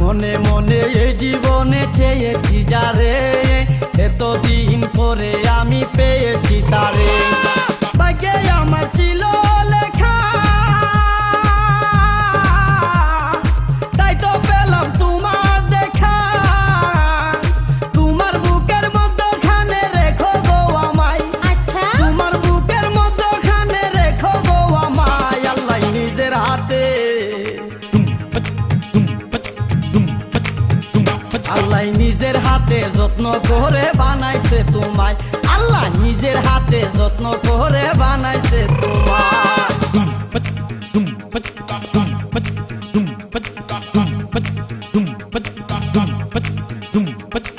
মনে মনে এই জীবনে চেয়েছি যারে এতদিন পরে আমি পেয়েছি তার হাতে যতন করে বানাইছে তোমায় আল্লাহ নিজের হাতে যতন করে বানাইছে তোমায়